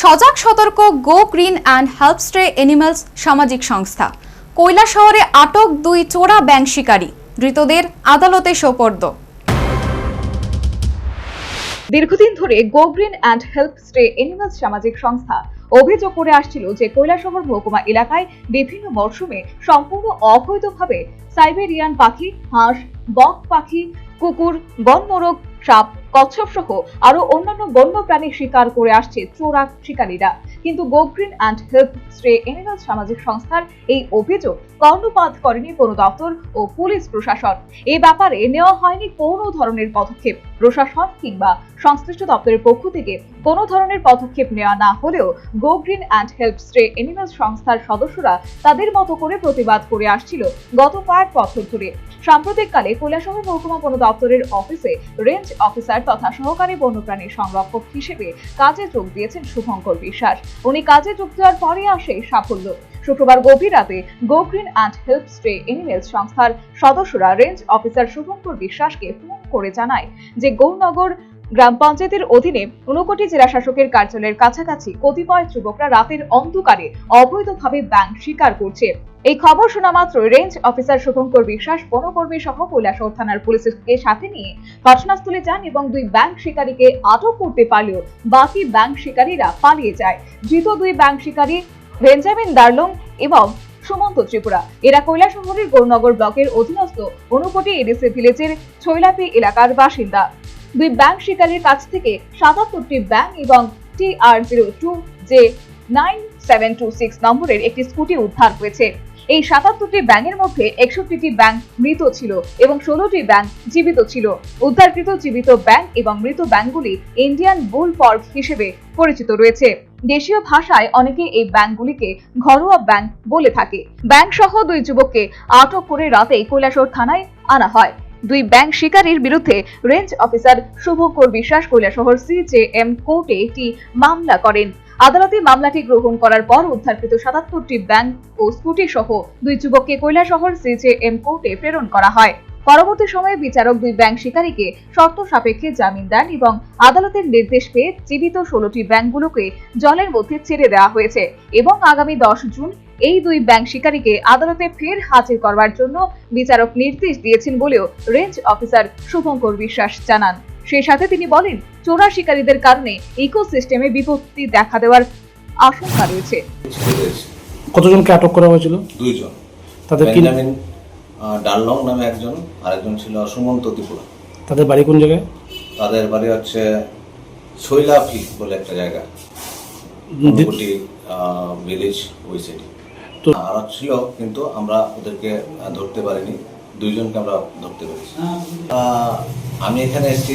সজাগ, সতর্ক go green and help stray animals সামাজিক সংস্থা। কৈলা শহরে আটক দুই চোরা ব্যাংক শিকারী, ধৃতদের আদালতে সোপর্দ। দীর্ঘদিন ধরে Go Green and Help Stay Animals সামাজিক সংস্থা অভিযোগ করে আসছিল যে কৈলাসহর মহকুমা এলাকায় বিভিন্ন মরশুমে সম্পূর্ণ অবৈধভাবে সাইবেরিয়ান পাখি, হাঁস, বক পাখি, কুকুর বনমোরগ সাপ কচ্ছপ সহ আরও অন্যান্য বন্যপ্রাণী শিকার করে আসছে চোরা শিকারীরা। কিন্তু Go Green and Help Stay Animals সামাজিক সংস্থার এই অভিযোগ কর্ণপাত করেনি কোনো দপ্তর ও পুলিশ প্রশাসন। এই ব্যাপারে নেওয়া হয়নি কোনো ধরনের পদক্ষেপ। প্রশাসন কিংবা সংশ্লিষ্ট দপ্তরের পক্ষ থেকে কোনো ধরনের পদক্ষেপ নেওয়া না হলেও Go Green and Help Stay Animals সংস্থার সদস্যরা তাদের মতো করে প্রতিবাদ করে আসছিল গত কয়েক বছর ধরে। সাম্প্রতিককালে কৈলাসহর মহকুমা বন দপ্তরের অফিসে রেঞ্জ অফিসার তথা সহকারী বন্যপ্রাণী সংরক্ষক হিসেবে কাজে যোগ দিয়েছেন শুভঙ্কর বিশ্বাস। উনি কাজে যোগ দেওয়ার পরে আসে সাফল্য। শুক্রবার গভীর রাতে Go Green and Help Stay Animals সংস্থার সদস্যরা রেঞ্জ অফিসার শুভঙ্কর বিশ্বাসকে ফোন করে জানায় যে গৌরনগর গ্রাম পঞ্চায়েতের অধীনে ঊনকোটি জেলা শাসকের কার্যালয়ের কাছাকাছি কতিপয় যুবকরা রাতের অন্ধকারে অবৈধভাবে ব্যাংক শিকার করছে। এই খবর শোনা মাত্র রেঞ্জ অফিসার শুভঙ্কর বিশ্বাস, বনকর্মী সহ কৈলাসহর থানার পুলিশকে সাথে নিয়ে ঘটনাস্থলে যান এবং দুই ব্যাংক শিকারীকে আটক করতে পারলেও বাকি ব্যাংক শিকারীরা পালিয়ে যায়। ধৃত দুই ব্যাংক শিকারী বেঞ্জামিন দার্লং এবং সুমন্ত ত্রিপুরা। এরা কৈলাসহরের গৌরনগর ব্লকের অধীনস্থ অনুকোটি এডিসি ভিলেজের ছৈলাপি এলাকার বাসিন্দা। দুই ব্যাংক শিকারীর কাছ থেকে সাতাত্তরটি ব্যাংক এবং T R zero two J nine seven two six নম্বরের একটি স্কুটি উদ্ধার হয়েছে। এই সাতাত্তরটি ব্যাংকের মধ্যে একষট্টিটি ব্যাংক মৃত ছিল এবং ষোলোটি ব্যাংক জীবিত ছিল। উদ্ধারকৃত জীবিত ব্যাংক এবং মৃত ব্যাংকগুলি ইন্ডিয়ান বুল পর্ক হিসেবে পরিচিত রয়েছে। দেশীয় ভাষায় অনেকে এই ব্যাংকগুলিকে ঘরোয়া ব্যাংক বলে থাকে। ব্যাংক সহ দুই যুবককে আটক করে রাতে কৈলাসহর থানায় আনা হয়। দুই ব্যাংক শিকারীর বিরুদ্ধে রেঞ্জ অফিসার শুভঙ্কর বিশ্বাস কৈলাসহর সিজেএম কোর্টে একটি মামলা করেন। আদালতে মামলাটি গ্রহণ করার পর উদ্ধারকৃত সাতাত্তরটি ব্যাংক ও স্কুটি সহ দুই যুবককে কৈলাসহর সিজেএম কোর্টে প্রেরণ করা হয়। পরবর্তী সময়ে বিচারক দুই ব্যাংক শিকারীকে শর্ত সাপেক্ষে জামিন দেন এবং আদালতের নির্দেশ পেয়ে জীবিত ষোলোটি ব্যাংকগুলোকে জলের মধ্যে ছেড়ে দেওয়া হয়েছে এবং আগামী দশ জুন এই দুই ব্যাংক শিকারীকে আদালতে ফের হাজির করবার জন্য বিচারক নির্দেশ দিয়েছেন বলেও রেঞ্জ অফিসার শুভঙ্কর বিশ্বাস জানান। সেই সাথে তিনি বলেন চোরা শিকারীদের কারণে ইকোসিস্টেমে বিপত্তি দেখা দেওয়ার আশঙ্কা রয়েছে। কতজনকে আটক করা হয়েছিল? দুইজন। তাদের কি আহ, ডানলং নামে একজন আরেকজন ছিল সুমন্ত ত্রিপুরা। তাদের বাড়ি কোন জায়গায়? তাদের বাড়ি হচ্ছে শৈলাফি বলে একটা জায়গা। অনুকুটি ভিলেজ ওই সাইডে তো- আর ছিল কিন্তু আমরা ওদেরকে ধরতে পারিনি। দুইজনকে আমরা ধরতে পেরেছি। আমি এখানে এসেছি